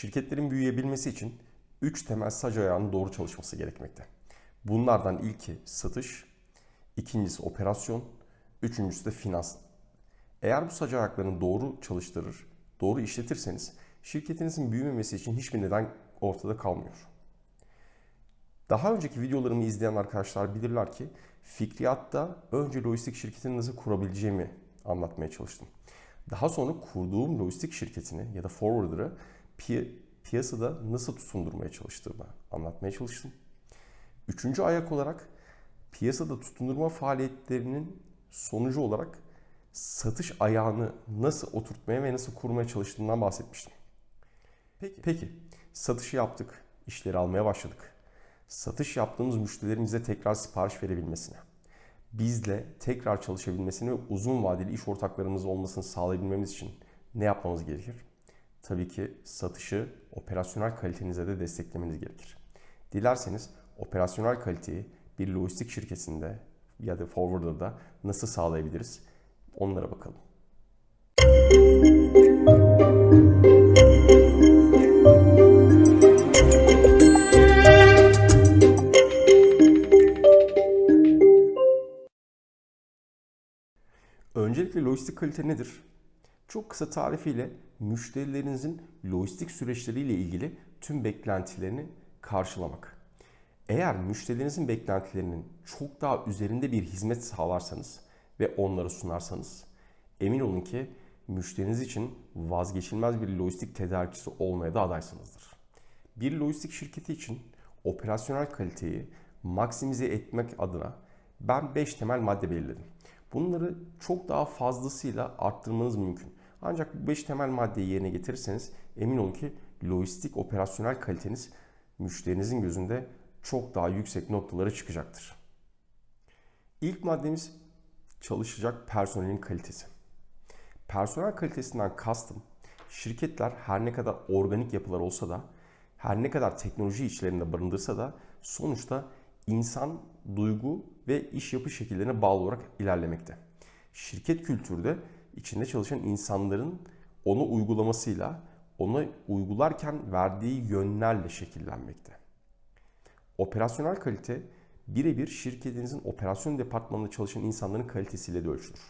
Şirketlerin büyüyebilmesi için 3 temel sac ayağının doğru çalışması gerekmekte. Bunlardan ilki satış, ikincisi operasyon, üçüncüsü de finans. Eğer bu sac ayaklarını doğru çalıştırır, doğru işletirseniz şirketinizin büyümemesi için hiçbir neden ortada kalmıyor. Daha önceki videolarımı izleyen arkadaşlar bilirler ki Fikriyat'ta önce lojistik şirketini nasıl kurabileceğimi anlatmaya çalıştım. Daha sonra kurduğum lojistik şirketini ya da forwarder'ı piy- piyasada nasıl tutundurmaya çalıştığımı anlatmaya çalıştım. Üçüncü ayak olarak piyasada tutundurma faaliyetlerinin sonucu olarak satış ayağını nasıl oturtmaya ve nasıl kurmaya çalıştığımdan bahsetmiştim. Peki, peki satışı yaptık, işleri almaya başladık. Satış yaptığımız müşterilerimize tekrar sipariş verebilmesine, bizle tekrar çalışabilmesini ve uzun vadeli iş ortaklarımız olmasını sağlayabilmemiz için ne yapmamız gerekir? Tabii ki satışı operasyonel kalitenize de desteklemeniz gerekir. Dilerseniz operasyonel kaliteyi bir lojistik şirketinde ya da forwarder'da nasıl sağlayabiliriz? Onlara bakalım. Öncelikle lojistik kalite nedir? Çok kısa tarifiyle müşterilerinizin lojistik süreçleriyle ilgili tüm beklentilerini karşılamak. Eğer müşterilerinizin beklentilerinin çok daha üzerinde bir hizmet sağlarsanız ve onlara sunarsanız emin olun ki müşteriniz için vazgeçilmez bir lojistik tedarikçisi olmaya da adaysınızdır. Bir lojistik şirketi için operasyonel kaliteyi maksimize etmek adına ben 5 temel madde belirledim. Bunları çok daha fazlasıyla arttırmanız mümkün. Ancak bu 5 temel maddeyi yerine getirirseniz emin olun ki lojistik operasyonel kaliteniz müşterinizin gözünde çok daha yüksek noktalara çıkacaktır. İlk maddemiz çalışacak personelin kalitesi. Personel kalitesinden kastım şirketler her ne kadar organik yapılar olsa da her ne kadar teknoloji içlerinde barındırsa da sonuçta insan duygu ve iş yapı şekillerine bağlı olarak ilerlemekte. Şirket kültürü de içinde çalışan insanların onu uygulamasıyla, onu uygularken verdiği yönlerle şekillenmekte. Operasyonel kalite birebir şirketinizin operasyon departmanında çalışan insanların kalitesiyle de ölçülür.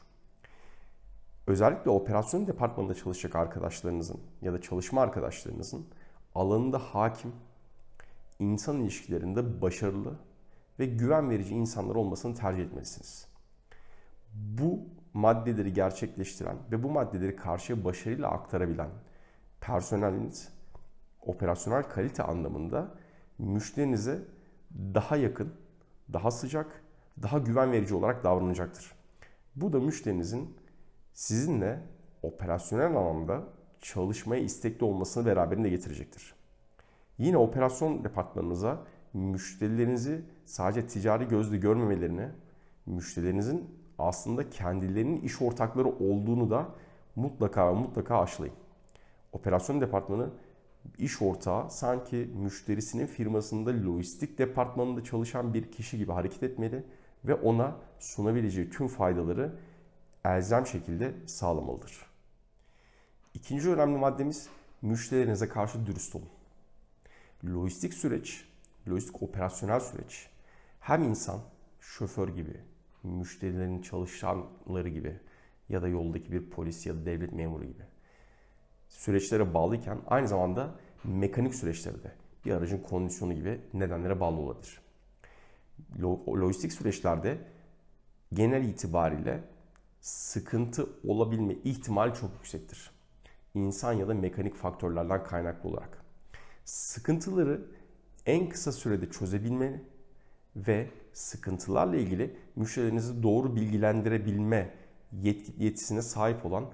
Özellikle operasyon departmanında çalışacak arkadaşlarınızın ya da çalışma arkadaşlarınızın alanında hakim, insan ilişkilerinde başarılı ve güven verici insanlar olmasını tercih etmelisiniz. Maddeleri gerçekleştiren ve bu maddeleri karşıya başarıyla aktarabilen personeliniz operasyonel kalite anlamında müşterinize daha yakın, daha sıcak, daha güven verici olarak davranacaktır. Bu da müşterinizin sizinle operasyonel anlamda çalışmaya istekli olmasını beraberinde getirecektir. Yine operasyon departmanınıza müşterilerinizi sadece ticari gözle görmemelerini, müşterilerinizin aslında kendilerinin iş ortakları olduğunu da mutlaka mutlaka aşılayın. Operasyon departmanı iş ortağı sanki müşterisinin firmasında lojistik departmanında çalışan bir kişi gibi hareket etmeli ve ona sunabileceği tüm faydaları elzem şekilde sağlamalıdır. İkinci önemli maddemiz müşterilerinize karşı dürüst olun. Lojistik süreç, lojistik operasyonel süreç hem insan, şoför gibi, müşterilerin çalışanları gibi ya da yoldaki bir polis ya da devlet memuru gibi süreçlere bağlıyken aynı zamanda mekanik süreçlerde de bir aracın kondisyonu gibi nedenlere bağlı olabilir. Lojistik süreçlerde genel itibariyle sıkıntı olabilme ihtimali çok yüksektir. İnsan ya da mekanik faktörlerden kaynaklı olarak. Sıkıntıları en kısa sürede çözebilme ve sıkıntılarla ilgili müşterilerinizi doğru bilgilendirebilme yetisine sahip olan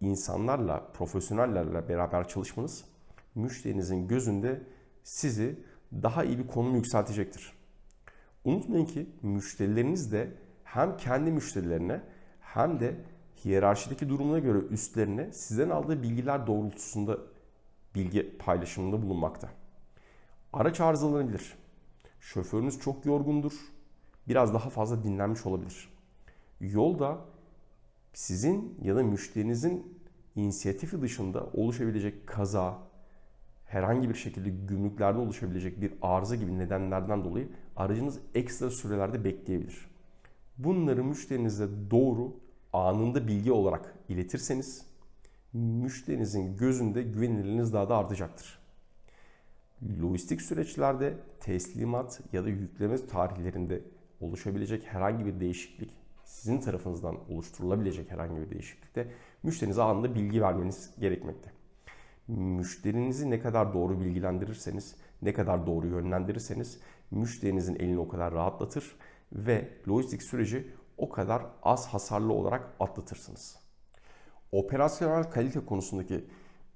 insanlarla, profesyonellerle beraber çalışmanız müşterinizin gözünde sizi daha iyi bir konum yükseltecektir. Unutmayın ki müşterileriniz de hem kendi müşterilerine hem de hiyerarşideki durumuna göre üstlerine sizden aldığı bilgiler doğrultusunda bilgi paylaşımında bulunmakta. Araç arızalanabilir. Şoförünüz çok yorgundur. Biraz daha fazla dinlenmiş olabilir. Yolda sizin ya da müşterinizin inisiyatifi dışında oluşabilecek kaza, herhangi bir şekilde gümrüklerde oluşabilecek bir arıza gibi nedenlerden dolayı aracınız ekstra sürelerde bekleyebilir. Bunları müşterinize doğru anında bilgi olarak iletirseniz müşterinizin gözünde güvenilirliğiniz daha da artacaktır. Lojistik süreçlerde teslimat ya da yükleme tarihlerinde oluşabilecek herhangi bir değişiklik, sizin tarafınızdan oluşturulabilecek herhangi bir değişiklikte müşterinize anında bilgi vermeniz gerekmekte. Müşterinizi ne kadar doğru bilgilendirirseniz, ne kadar doğru yönlendirirseniz müşterinizin elini o kadar rahatlatır ve lojistik süreci o kadar az hasarlı olarak atlatırsınız. Operasyonel kalite konusundaki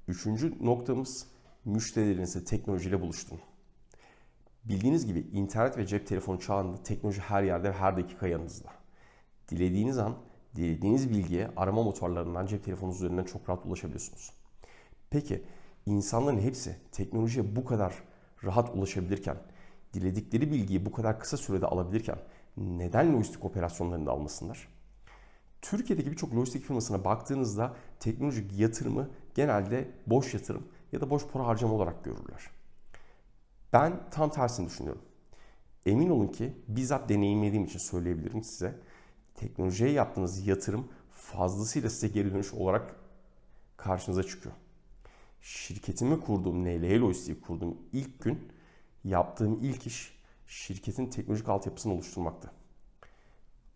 üçüncü noktamız müşterilerinizi teknolojiyle buluşturun. Bildiğiniz gibi internet ve cep telefonu çağında teknoloji her yerde ve her dakika yanınızda. Dilediğiniz an, dilediğiniz bilgiye arama motorlarından cep telefonunuz üzerinden çok rahat ulaşabiliyorsunuz. Peki insanların hepsi teknolojiye bu kadar rahat ulaşabilirken, diledikleri bilgiyi bu kadar kısa sürede alabilirken neden lojistik operasyonlarında almasınlar? Türkiye'deki birçok lojistik firmasına baktığınızda teknolojik yatırımı genelde boş yatırım ya da boş para harcama olarak görürler. Ben tam tersini düşünüyorum. Emin olun ki bizzat deneyimlediğim için söyleyebilirim size. Teknolojiye yaptığınız yatırım fazlasıyla size geri dönüş olarak karşınıza çıkıyor. Şirketimi kurduğum, NLE Lojistik'i kurduğum ilk gün yaptığım ilk iş şirketin teknolojik altyapısını oluşturmaktı.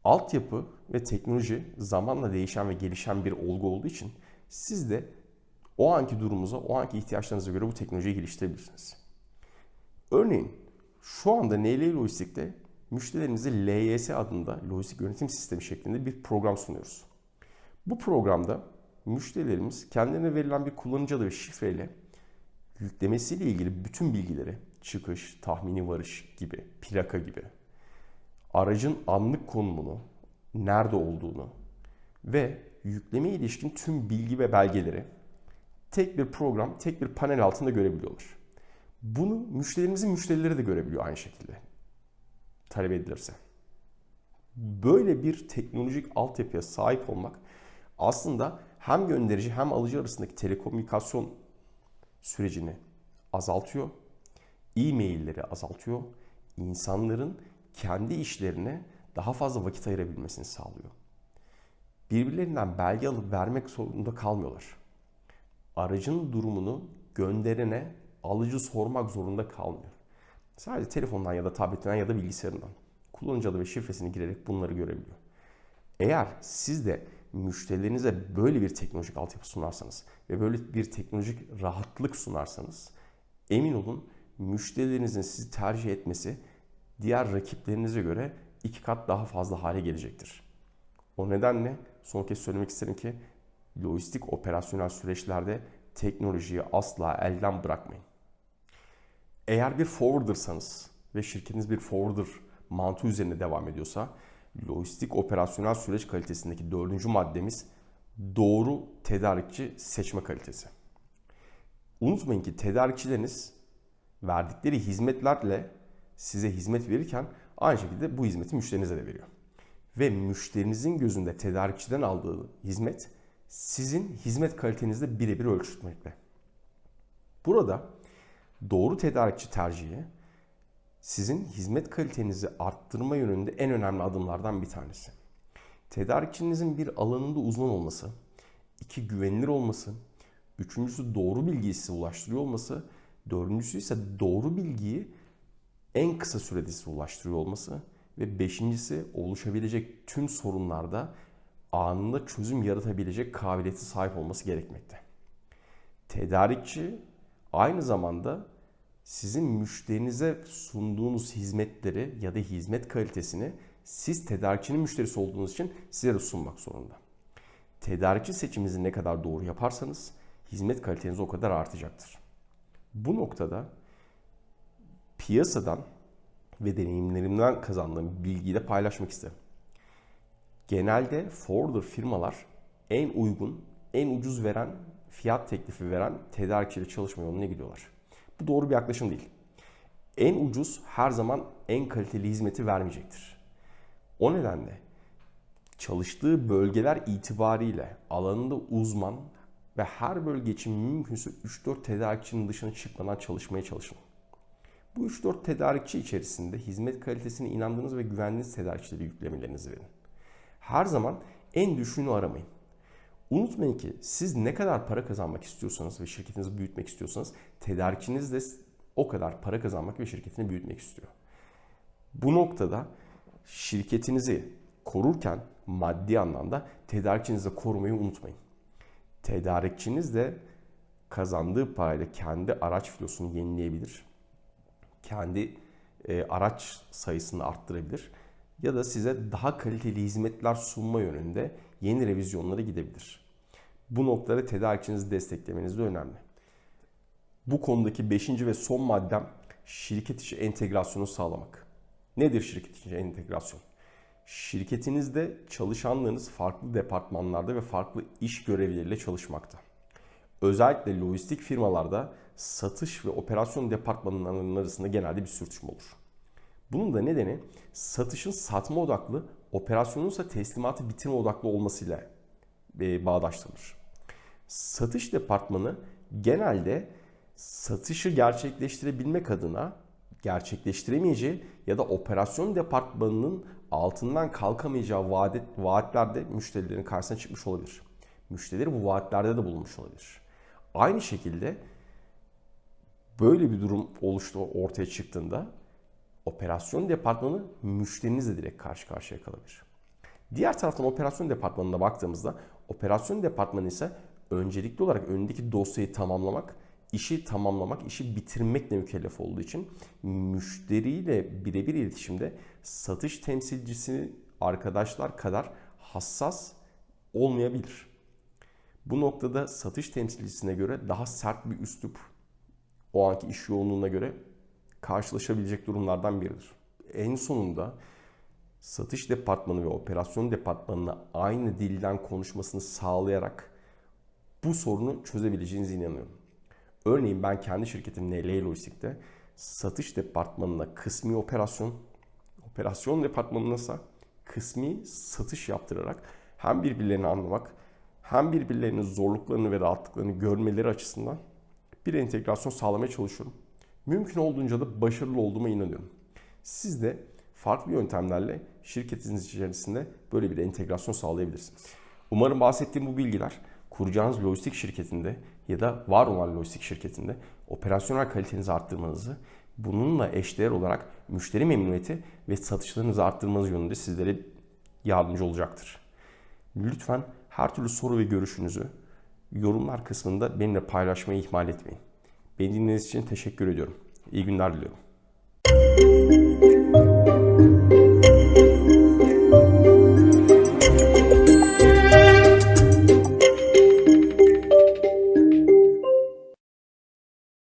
Altyapı ve teknoloji zamanla değişen ve gelişen bir olgu olduğu için siz de o anki durumunuza, o anki ihtiyaçlarınıza göre bu teknolojiyi geliştirebilirsiniz. Örneğin şu anda NL Lojistik'te müşterilerimize LYS adında lojistik yönetim sistemi şeklinde bir program sunuyoruz. Bu programda müşterilerimiz kendilerine verilen bir kullanıcı adı ve şifreyle yüklemesiyle ilgili bütün bilgileri, çıkış, tahmini varış gibi, plaka gibi, aracın anlık konumunu, nerede olduğunu ve yükleme ilişkin tüm bilgi ve belgeleri tek bir program, tek bir panel altında görebiliyorlar. Bunu müşterimizin müşterileri de görebiliyor aynı şekilde. Talep edilirse. Böyle bir teknolojik altyapıya sahip olmak aslında hem gönderici hem alıcı arasındaki telekomünikasyon sürecini azaltıyor. E-mailleri azaltıyor. İnsanların kendi işlerine daha fazla vakit ayırabilmesini sağlıyor. Birbirlerinden belge alıp vermek zorunda kalmıyorlar. Aracın durumunu gönderene alıcı sormak zorunda kalmıyor. Sadece telefondan ya da tabletinden ya da bilgisayarından kullanıcı adı ve şifresini girerek bunları görebiliyor. Eğer siz de müşterilerinize böyle bir teknolojik altyapı sunarsanız ve böyle bir teknolojik rahatlık sunarsanız emin olun müşterilerinizin sizi tercih etmesi diğer rakiplerinize göre iki kat daha fazla hale gelecektir. O nedenle son kez söylemek isterim ki lojistik operasyonel süreçlerde teknolojiyi asla elden bırakmayın. Eğer bir forwardersanız ve şirketiniz bir forwarder mantığı üzerine devam ediyorsa lojistik operasyonel süreç kalitesindeki dördüncü maddemiz doğru tedarikçi seçme kalitesi. Unutmayın ki tedarikçileriniz verdikleri hizmetlerle size hizmet verirken aynı şekilde bu hizmeti müşterinize de veriyor. Ve müşterinizin gözünde tedarikçiden aldığı hizmet sizin hizmet kalitenizde birebir ölçütmekte. Burada doğru tedarikçi tercihi sizin hizmet kalitenizi arttırma yönünde en önemli adımlardan bir tanesi. Tedarikçinizin bir alanında uzman olması, iki güvenilir olması, üçüncüsü doğru bilgiyi size ulaştırıyor olması, dördüncüsü ise doğru bilgiyi en kısa sürede size ulaştırıyor olması ve beşincisi oluşabilecek tüm sorunlarda anında çözüm yaratabilecek kabiliyeti sahip olması gerekmekte. Tedarikçi aynı zamanda sizin müşterinize sunduğunuz hizmetleri ya da hizmet kalitesini siz tedarikçinin müşterisi olduğunuz için size de sunmak zorunda. Tedarikçi seçiminizi ne kadar doğru yaparsanız hizmet kaliteniz o kadar artacaktır. Bu noktada piyasadan ve deneyimlerimden kazandığım bilgiyi de paylaşmak isterim. Genelde forwarder firmalar en uygun, en ucuz veren, fiyat teklifi veren tedarikçiyle çalışma yoluna gidiyorlar. Bu doğru bir yaklaşım değil. En ucuz her zaman en kaliteli hizmeti vermeyecektir. O nedenle çalıştığı bölgeler itibariyle alanında uzman, ve her bölge için mümkünse 3-4 tedarikçinin dışına çıkmadan çalışmaya çalışın. Bu 3-4 tedarikçi içerisinde hizmet kalitesine inandığınız ve güvendiğiniz tedarikçileri yüklemelerinizi verin. Her zaman en düşüğünü aramayın. Unutmayın ki siz ne kadar para kazanmak istiyorsanız ve şirketinizi büyütmek istiyorsanız tedarikçiniz de o kadar para kazanmak ve şirketini büyütmek istiyor. Bu noktada şirketinizi korurken maddi anlamda tedarikçinizi korumayı unutmayın. Tedarikçiniz de kazandığı parayla kendi araç filosunu yenileyebilir. Kendi e, araç sayısını arttırabilir. Ya da size daha kaliteli hizmetler sunma yönünde yeni revizyonlara gidebilir. Bu noktada tedarikçinizi desteklemeniz de önemli. Bu konudaki 5. ve son maddem şirket içi entegrasyonu sağlamak. Nedir şirket içi entegrasyon? Şirketinizde çalışanlarınız farklı departmanlarda ve farklı iş görevleriyle çalışmakta. Özellikle lojistik firmalarda satış ve operasyon departmanlarının arasında genelde bir sürtüşme olur. Bunun da nedeni satışın satma odaklı, operasyonun ise teslimatı bitirme odaklı olmasıyla e, bağdaştırılır. Satış departmanı genelde satışı gerçekleştirebilmek adına gerçekleştiremeyeceği ya da operasyon departmanının altından kalkamayacağı vaat, vaatlerde müşterilerin karşısına çıkmış olabilir. Müşterileri bu vaatlerde de bulunmuş olabilir. Aynı şekilde böyle bir durum oluştu ortaya çıktığında operasyon departmanı müşterinizle direkt karşı karşıya kalabilir. Diğer taraftan operasyon departmanına baktığımızda operasyon departmanı ise öncelikli olarak önündeki dosyayı tamamlamak, işi tamamlamak, işi bitirmekle mükellef olduğu için müşteriyle birebir iletişimde satış temsilcisi arkadaşlar kadar hassas olmayabilir. Bu noktada satış temsilcisine göre daha sert bir üslup o anki iş yoğunluğuna göre karşılaşabilecek durumlardan biridir. En sonunda satış departmanı ve operasyon departmanına aynı dilden konuşmasını sağlayarak bu sorunu çözebileceğinize inanıyorum. Örneğin ben kendi şirketim NL Lojistik'te satış departmanına kısmi operasyon, operasyon departmanına ise kısmi satış yaptırarak hem birbirlerini anlamak hem birbirlerinin zorluklarını ve rahatlıklarını görmeleri açısından bir entegrasyon sağlamaya çalışıyorum. Mümkün olduğunca da başarılı olduğuma inanıyorum. Siz de farklı yöntemlerle şirketiniz içerisinde böyle bir entegrasyon sağlayabilirsiniz. Umarım bahsettiğim bu bilgiler kuracağınız lojistik şirketinde ya da var olan lojistik şirketinde operasyonel kalitenizi arttırmanızı, bununla eşdeğer olarak müşteri memnuniyeti ve satışlarınızı arttırmanız yönünde sizlere yardımcı olacaktır. Lütfen her türlü soru ve görüşünüzü yorumlar kısmında benimle paylaşmayı ihmal etmeyin. Beni dinlediğiniz için teşekkür ediyorum. İyi günler diliyorum.